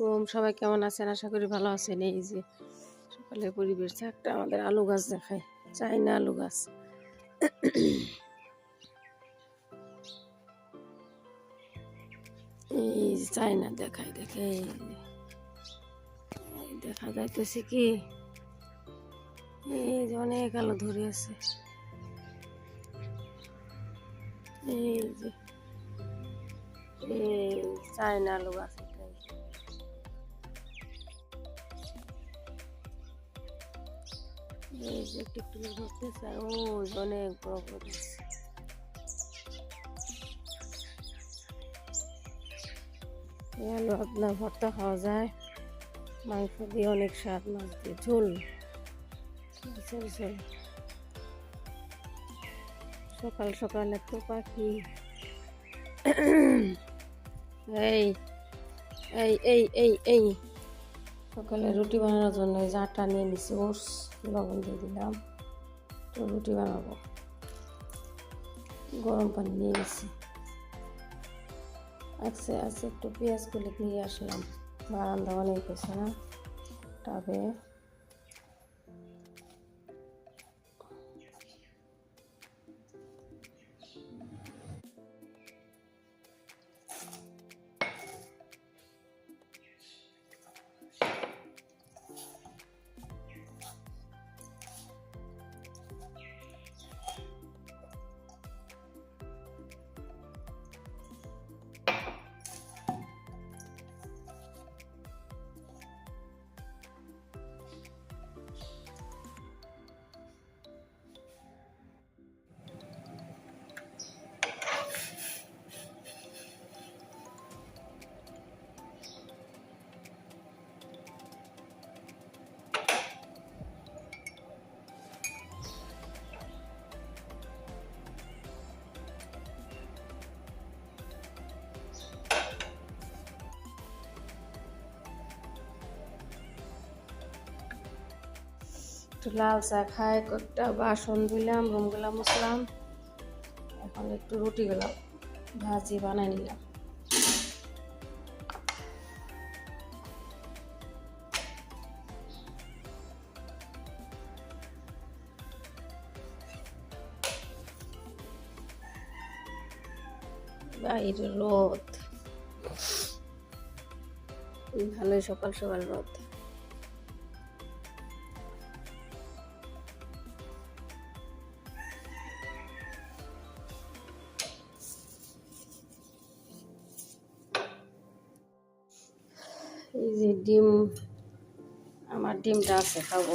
আলাইকুম। সবাই কেমন আছেন? আশা করি ভালো আছেন। এই যে সকালে পরিবেশ, একটা আমাদের আলু গাছ দেখায় চাইনা আলু গাছ। এই চাইনা দেখায়, দেখে দেখা যাইতেছে কি? এই যে অনেক আলো ধরে আছে। এই যে, এই চাইনা আলু গাছ। অনেক। আলু আপনার ভর্তা খাওয়া যায়। মাংস দিয়ে অনেক স্বাদ, মাছ দিয়ে ঝোল। ঝোল ঝোল সকাল সকাল এত পাখি। এই এই এই এই এই। সকালে রুটি বানানোর জন্য এই যে আটা নিয়ে নিছি, ওটস, লবণ দিয়ে দিলাম। তো রুটি বানাবো। গরম পানি নিয়ে নিছি। আচ্ছা আচ্ছা একটু পেঁয়াজ কুলি নিয়ে আসলাম। বারান্দা অনেক হয়েছে না? তবে একটু লাল চা খাই কয়েকটা বাসন ধুইলাম রুমগুলা মুছলাম এখন একটু রুটিগুলো ভাজি বানাই নিলাম। বাইরে রোদ। ভালোই সকাল সকাল রোদ। ডিম, আমার ডিমটা আছে, খাব।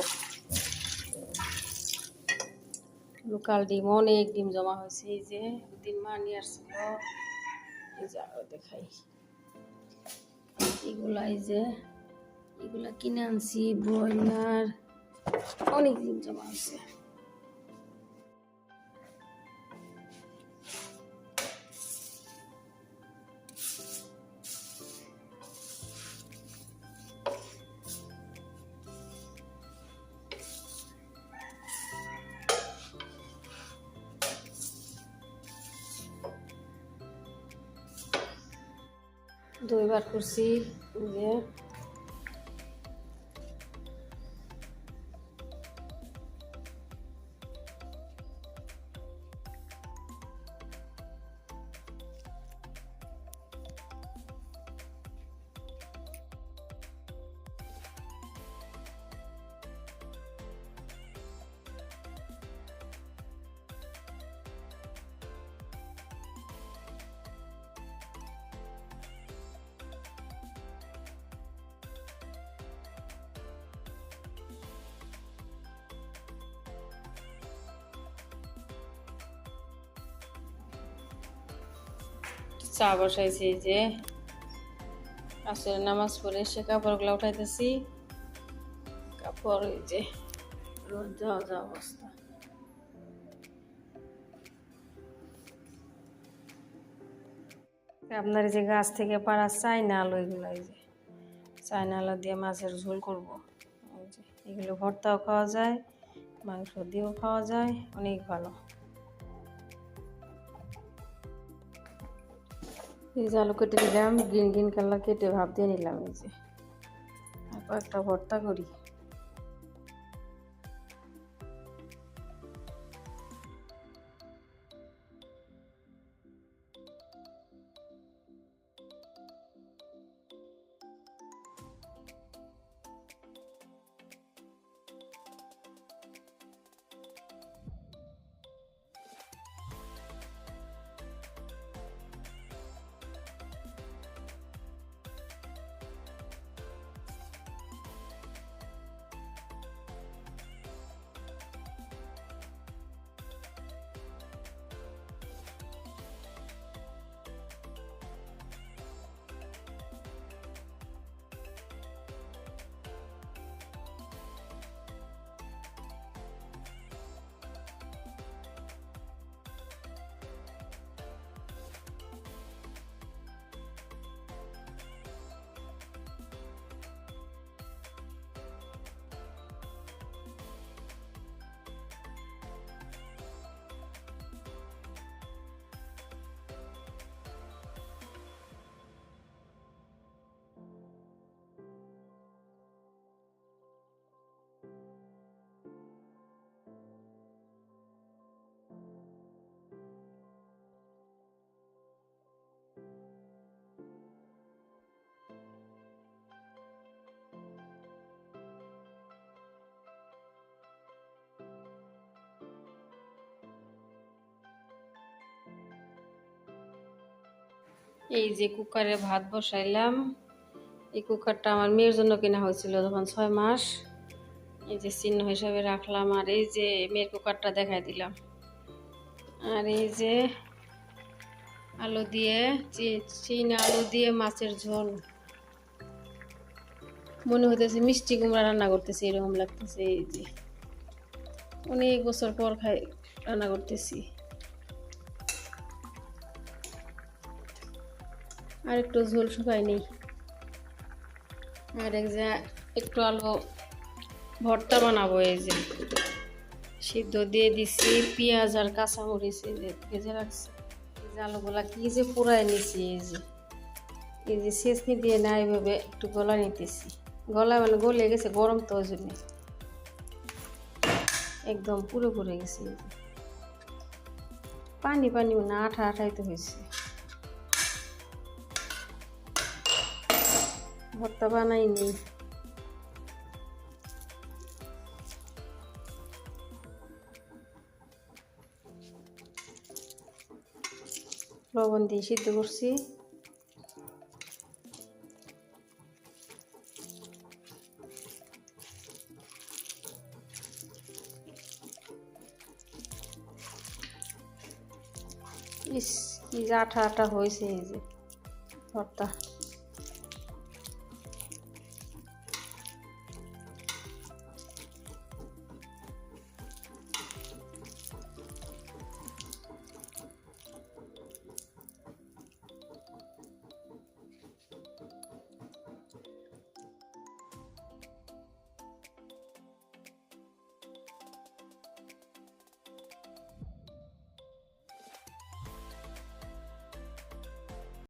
লোকাল ডিম, অনেক ডিম জমা হয়েছে, এই যে ডিম মা নিয়ে আসছিল। এই যে দেখাই। এগুলা এই যে, এগুলা কিনে আনছি, ব্রয়লার, অনেক ডিম জমা হয়েছে। দুইবার করছি এই যে চা বসাইছি যে। আসলে নামাজ পড়ে সে কাপড়গুলো উঠাইতেছি। কাপড় যে, রোদ যাওয়া অবস্থা। আপনার যে গাছ থেকে পাড়া চাইনা আলো এগুলো এই যে চাইনা আলো দিয়ে মাছের ঝোল করব। এগুলো ভর্তাও খাওয়া যায়, মাংস দিয়েও খাওয়া যায়, অনেক ভালো। এই যে আলু কেটে দিলাম গ্রিন গ্রিন কালার কেটে ভাব দিয়ে নিলাম এই যে। একটা ভর্তা করি। এই যে কুকারে ভাত বসাইলাম। এই কুকারটা আমার মেয়ের জন্য কেনা হয়েছিল তখন ছয় মাস। এই যে চিহ্ন হিসাবে রাখলাম আর এই যে মেয়ের কুকারটা দেখাই দিলাম। আর এই যে আলু দিয়ে চিন আলু দিয়ে মাছের ঝোল। মনে হইতেছে মিষ্টি কুমড়া রান্না করতেছি, এরকম লাগতেছে এই যে। অনেক বছর পর খাই, রান্না করতেছি। আর একটু ঝোল শুকাই নেই। আর এক যে একটু আলু ভর্তা বানাবো, এই যে সিদ্ধ দিয়ে দিছি, পেঁয়াজ আর কাঁচামরিচ এই যে ভেজে রাখছি। এই যে আলুগুলা কি যে পুরাই নিছি, এই যে এই যে শেষনি দিয়ে না এইভাবে একটু গলা নিতেছি। গলা মানে গলে গেছে, গরম তো ওই জন্য। একদম পুরো পুরে গেছে পানি পানি না আঠা আঠাই তো হয়েছে। ভর্তা বানাইনি। লবণ দিয়ে সিদ্ধ করছি। ইস কি আঠা আঠা হয়েছে এই যে ভর্তা।